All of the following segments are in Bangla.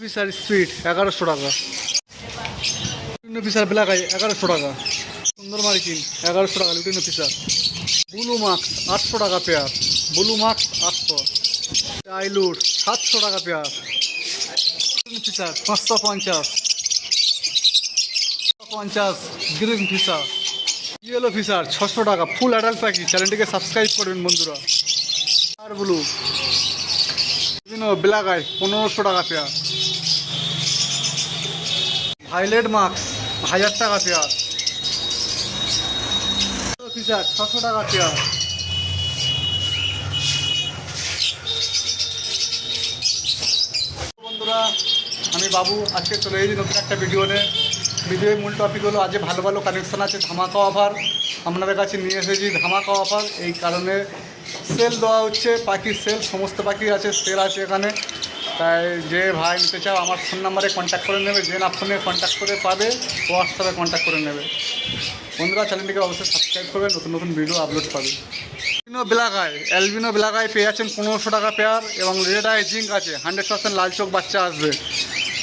পিসার স্পিড এগারোশো টাকা লুটিনো পিসার ব্ল্যাক আই এগারোশো টাকা সুন্দর মার্কিন এগারোশো টাকা লুটিনো পিসার ব্লু মার্কস আটশো টাকা পেয়ার ব্লু মার্কস আটশো টাইলুট সাতশো টাকা পেয়ার পিসার পাঁচশো পঞ্চাশ পঞ্চাশ গ্রিন ফিসার ইয়েলো ফিসার ছশো টাকা ফুল অ্যাডাল্ট পাখি চ্যানেলটিকে সাবস্ক্রাইব করবেন, বন্ধুরা। আর ব্লু বিভিন্ন ব্ল্যাক আই পনেরোশো টাকা পেয়ার ভাইলেট মাস্ক, হাজার টাকা পেয়ার। ছশো টাকা পেয়ার। বন্ধুরা, আমি বাবু, আজকে চলে এসেছি নতুন একটা ভিডিও নিয়ে। ভিডিওর মূল টপিক হলো, আজকে ভালো ভালো কানেকশন আছে, ধামাকা অফার আপনাদের কাছে নিয়ে এসেছি ধামাকা অফার এই কারণে সেল দেওয়া হচ্ছে পাখির সেল সমস্ত পাখি আছে সেল আছে এখানে। তাই যে ভাই নিতে চাও, আমার ফোন নাম্বারে কন্ট্যাক্ট করে নেবে, যে না ফোনে কন্ট্যাক্ট করে পাবে হোয়াটসঅ্যাপে কন্ট্যাক্ট করে নেবে। বন্ধুরা চ্যানেলটিকে অবশ্যই সাবস্ক্রাইব করবে, নতুন নতুন ভিডিও আপলোড পাবে। ব্ল্যাক আই অ্যালবিনো ব্ল্যাক পেয়ে আছেন পনেরোশো টাকা পেয়ার এবং রেড আই জিঙ্ক আছে হান্ড্রেড পার্সেন্ট লাল চোখ বাচ্চা আসবে।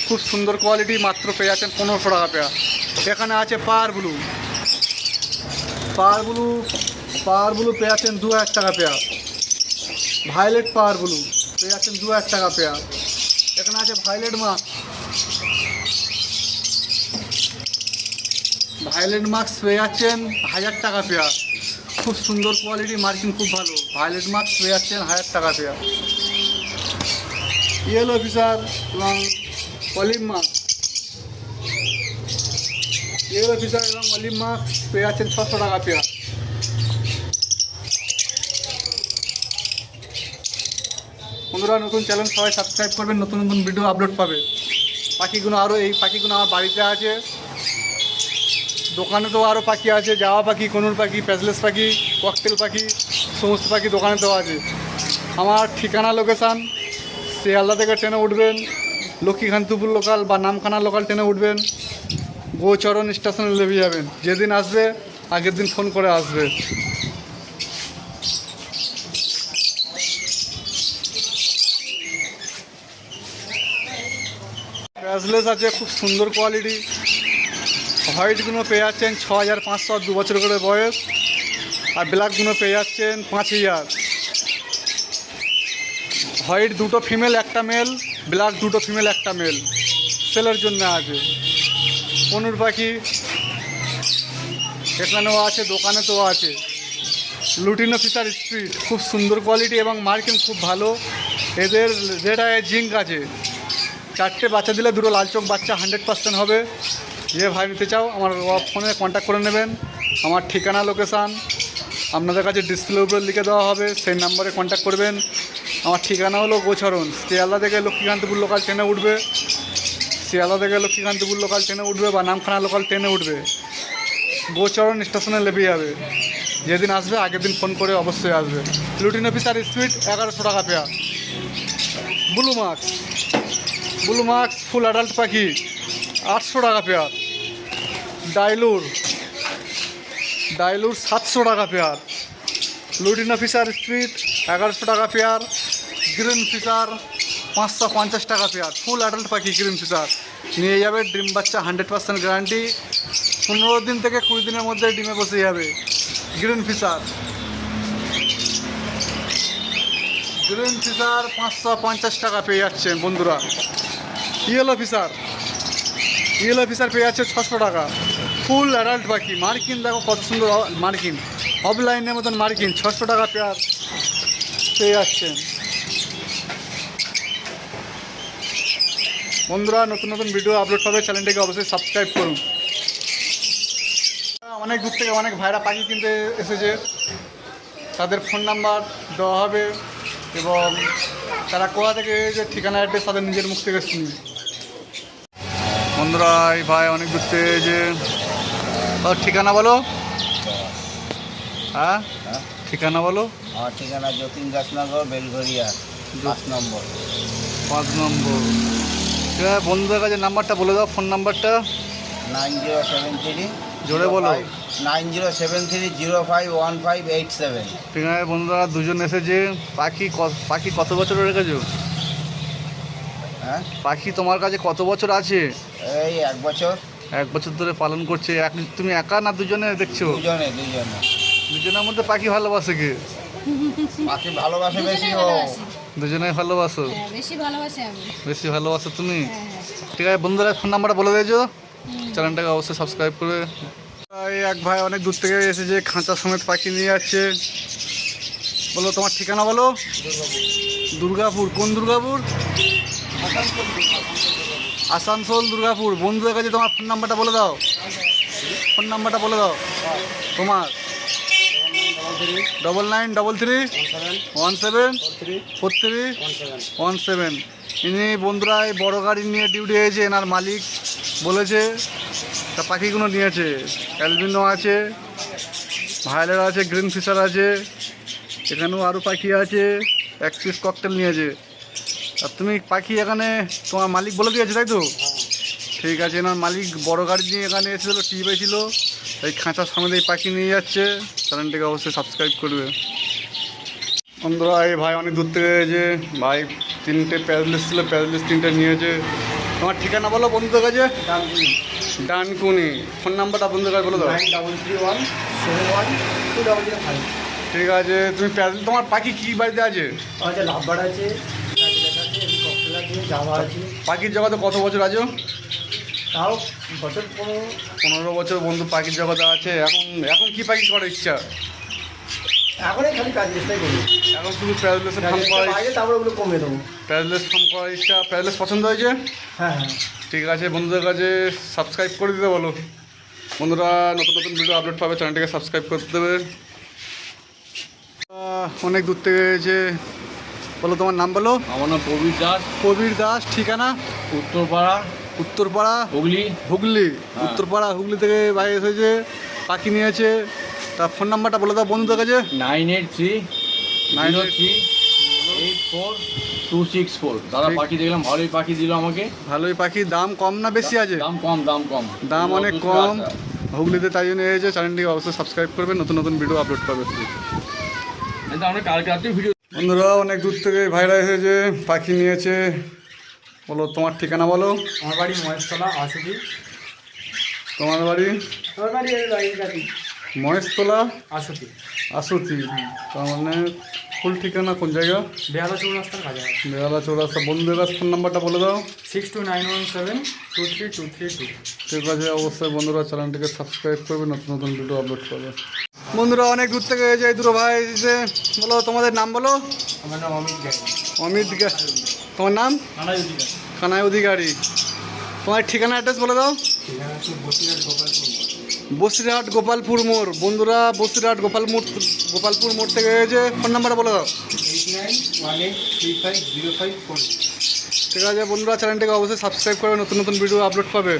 খুব সুন্দর কোয়ালিটি মাত্র পেয়ে যাচ্ছেন পনেরোশো টাকা পেয়ার এখানে আছে par blue par blue par blue পেয়ে যাচ্ছেন দু হাজার টাকা পেয়ার ভায়োলেট পাওয়ার ব্লু পেয়ে যাচ্ছেন দু হাজার টাকা পেয়ার এখানে আছে ভায়োলেট মাস্ক ভায়োলেট মাস্ক পেয়ে যাচ্ছেন হাজার টাকা পেয়ার খুব সুন্দর কোয়ালিটি মার্কিং খুব ভালো। ভায়োলেট মাস্ক পেয়ে যাচ্ছেন হাজার টাকা পেয়ার ইয়েলো অফিসার এবং অলিভ মাস্ক ইয়েলো অফিসার এবং অলিভ মাস্ক পেয়ে যাচ্ছেন ছশো টাকা পেয়ার বন্ধুরা, নতুন চ্যানেল সবাই সাবস্ক্রাইব করবেন, নতুন নতুন ভিডিও আপলোড পাবে। পাখিগুলো আরও এই পাখিগুলো আমার বাড়িতে আছে। দোকানে তো আরও পাখি আছে জাওয়া পাখি, কনুর পাখি প্যাসলেস পাখি ককটেল পাখি, সমস্ত পাখি দোকানে তো আছে। আমার ঠিকানা লোকেশান শিয়ালদা থেকে ট্রেনে উঠবেন, লক্ষ্মীকান্তপুর লোকাল বা নামখানা লোকাল ট্রেনে উঠবেন, গোচরণ স্টেশনে নেমে যাবেন। যেদিন আসবে, আগের দিন ফোন করে আসবে। ব্যাসলেস আছে, খুব সুন্দর কোয়ালিটি হোয়াইটগুলো পেয়ে যাচ্ছেন ছ হাজার পাঁচশো দু বছর করে বয়স। আর ব্ল্যাকগুলো পেয়ে যাচ্ছেন পাঁচ হাজার। হোয়াইট দুটো ফিমেল একটা মেল ব্ল্যাক দুটো ফিমেল একটা মেল সেলের জন্য আছে। পনুর পাখি এখানেও আছে দোকানে তো আছে। লুটিনো ফিচার স্পিড খুব সুন্দর কোয়ালিটি এবং মার্কিং খুব ভালো। এদের আয় জিঙ্ক আছে। চারটে বাচ্চা দিলে দুটো লাল চোখ বাচ্চা হান্ড্রেড পার্সেন্ট হবে। যে ভাই নিতে চাও, আমার ফোনে কন্ট্যাক্ট করে নেবেন। আমার ঠিকানা লোকেশান আপনাদের কাছে ডিসপ্লে উপরে লিখে দেওয়া হবে, সেই নাম্বারে কন্ট্যাক্ট করবেন। আমার ঠিকানা হলো গোচরণ শিয়ালদা থেকে লক্ষ্মীকান্তপুর লোকাল ট্রেনে উঠবে। শিয়ালদা থেকে লক্ষ্মীকান্তপুর লোকাল ট্রেনে উঠবে বা নামখানা লোকাল ট্রেনে উঠবে। গোচরণ স্টেশনে লেবে যাবে। যেদিন আসবে, আগের দিন ফোন করে অবশ্যই আসবে। লুটিন অফিসার স্পিড এগারোশো টাকা pair blue marks blue marks full adult পাখি, আটশো টাকা পেয়ার ডাইলুর ডাইলুর সাতশো টাকা পেয়ার লুটিনো ফিশার স্ট্রিট, এগারোশো টাকা পেয়ার গ্রিন ফিশার, পাঁচশো পঞ্চাশ টাকা পেয়ার ফুল অ্যাডাল্ট পাখি গ্রিন ফিশার। নিয়ে যাবে ডিম বাচ্চা হান্ড্রেড পার্সেন্ট গ্যারান্টি পনেরো দিন থেকে কুড়ি দিনের মধ্যে ডিমে বসে যাবে। Green fisher. গ্রিন ফিশার পাঁচশো পঞ্চাশ টাকা পেয়ে যাচ্ছেন বন্ধুরা। Yellow officer. ইয়েলো অফিসার পেয়ে যাচ্ছে ছশো টাকা। ফুল অ্যাডাল্ট পাখি মার্কিন, দেখো কত সুন্দর মার্কিন। অফলাইনের মতন মার্কিন। ছশো টাকা পেয়ার পেয়ে যাচ্ছেন বন্ধুরা, নতুন নতুন ভিডিও আপলোড পাবে। চ্যানেলটিকে অবশ্যই সাবস্ক্রাইব করুন। অনেক দূর থেকে অনেক ভাইরা পাখি কিনতে এসেছে। তাদের ফোন নাম্বার দেওয়া হবে এবং তারা কোথা থেকে যে ঠিকানা অ্যাড্রেস তাদের নিজের মুখ থেকে শুনবে। বন্ধুরা এই ভাই অনেক দূর থেকে যে ওর ঠিকানা বলো? হ্যাঁ? হ্যাঁ? ঠিকানা বলো? আমার ঠিকানা যতীন দাসনগর বেলঘরিয়া পাঁচ নম্বর। পাঁচ নম্বর। ঠিক আছে বন্ধুদের কাছে নাম্বারটা বলে দাও ফোন নাম্বারটা। নাইন জিরো সেভেন থ্রি জোরে বলো। Nine zero seven three zero five one five eight seven. ঠিক আছে বন্ধুরা দুজন এসেছে। পাখি পাখি কত বছর রেখেছো? হ্যাঁ? পাখি তোমার কাছে কত বছর আছে? এই এক বছর। এক বছর ধরে পালন করছে। এক তুমি একা না দুজনে দেখছ? দুজনে দুজনে। দুজনের মধ্যে পাখি ভালোবাসে কে? পাখি ভালোবাসে বেশি ও। দুজনেই ভালোবাসো? হ্যাঁ, বেশি ভালোবাসি আমি। বেশি ভালোবাসো তুমি? হ্যাঁ হ্যাঁ। ঠিক আছে বন্ধুরা ফোন নাম্বারটা বলে দিয়েছ। চ্যানেলটাকে অবশ্যই সাবস্ক্রাইব করে এই এক ভাই অনেক দূর থেকে এসেছে খাঁচা সমেত পাখি নিয়ে যাচ্ছে। বলো তোমার ঠিকানা বলো? দুর্গাপুর। কোন দুর্গাপুর? আসানসোল, দুর্গাপুর। বন্ধুদের কাছে তোমার ফোন নাম্বারটা বলে দাও। ফোন নাম্বারটা বলে দাও। তোমার। Double nine double three one seven four three one seven ইনি বন্ধুরা এই বড় গাড়ি নিয়ে ডিউটি হয়েছে, এনার মালিক বলেছে তা পাখিগুলো নিয়েছে। অ্যালবিনো আছে ভায়োলেট আছে গ্রিন ফিশার আছে, এখানেও আরও পাখি আছে, এক পিস ককটেল নিয়েছে। আর তুমি পাখি এখানে তোমার মালিক বলে দিয়েছে তাই তো? ঠিক আছে এনার মালিক বড় গাড়ি নিয়ে এখানে এসেছিল টি ছিল এই খাঁচার সামনে এই পাখি নিয়ে যাচ্ছে। চ্যানেলটিকে অবশ্যই সাবস্ক্রাইব করবে। বন্ধুরা এই ভাই অনেক দূর থেকে যে ভাই তিনটে প্যারালিস ছিল প্যারালিস তিনটে নিয়েছে। তোমার ঠিকানা বলো বন্ধুদের কাছে? ডানকুনি। ফোন নাম্বারটা বন্ধুদের কাছে বলে দাও। ঠিক আছে তুমি প্যারালিস তোমার পাখি কী বাড়িতে আছে? আছে লাভবার আছে আছে। পাখির জগতে কত বছর আছো? তাও বছর পনেরো। পনেরো বছর বন্ধু পাখির জগতে আছে। এখন এখন কি পাখি করার ইচ্ছা? এখনই খালি কাজ চেষ্টাই করি। এখন শুধু প্যারালিসের ফার্ম করার তারপরে ওগুলো কমে দেবো। প্যারালিস ফার্ম করার ইচ্ছা? প্যারালিস পছন্দ হয়েছে? হ্যাঁ হ্যাঁ। ঠিক আছে বন্ধুদের কাছে সাবস্ক্রাইব করে দিতে বলো। বন্ধুরা নতুন নতুন ভিডিও আপলোড পাবে চ্যানেলটিকে সাবস্ক্রাইব করতে দেবে। অনেক দূর থেকে এসে বলো তোমার নাম বলো। আমার নাম প্রবীর দাস। কবির দাস ঠিকানা? উত্তরপাড়া। উত্তরপাড়া। হুগলি। হুগলি। উত্তরপাড়া হুগলি থেকে বাইরে এসেছে পাখি নিয়েছে তার ফোন নাম্বারটা বলে দাও বন্ধুদের কাছে। Nine eight three nine nine three eight four two six four. দাদা পাখি দেখলাম ভালোই পাখি দিল আমাকে। ভালোই পাখি দাম কম না বেশি আছে? দাম কম দাম কম। দাম অনেক কম। হুগলিতে তাই জন্য এসেছে চ্যানেলটিকে অবশ্যই সাবস্ক্রাইব করবে নতুন নতুন ভিডিও আপলোড পাবে। এটা আমরা কালকে রাত্রে ভিডিও বন্ধুরা অনেক দূর থেকে ভাইরা এসেছে পাখি নিয়েছে। বলো তোমার ঠিকানা বলো? আমার বাড়ি মহেশতলা আশুদি তোমার বাড়ি? আমার মহেশতলা? আশুদি আসুতি তার মানে ফুল ঠিকানা কোন জায়গা? বেহালা চৌরাস্তার কাছে বেহালা চৌরাস্তা। বন্ধুদের ফোন নাম্বারটা বলে দাও। Six two nine one seven two three two three two. ঠিক আছে অবশ্যই বন্ধুরা চ্যানেলটিকে সাবস্ক্রাইব করবে নতুন নতুন ভিডিও আপলোড করবে। বন্ধুরা অনেক দূর থেকে এই দুটো ভাই। এসেছে বলো তোমাদের নাম বলো? আমার নাম অমিত তোমার নাম? কানাই অধিকারী। তোমার ঠিকানা অ্যাড্রেস বলে দাও। বসিরহাট গোপালপুর মোড়। বন্ধুরা বসিরহাট গোপাল মোড় গোপালপুর মোড় থেকে এসেছে ফোন নাম্বারটা বলে দাও। ঠিক আছে বন্ধুরা চ্যানেলটিকে অবশ্যই সাবস্ক্রাইব করে নতুন নতুন ভিডিও আপলোড পাবে।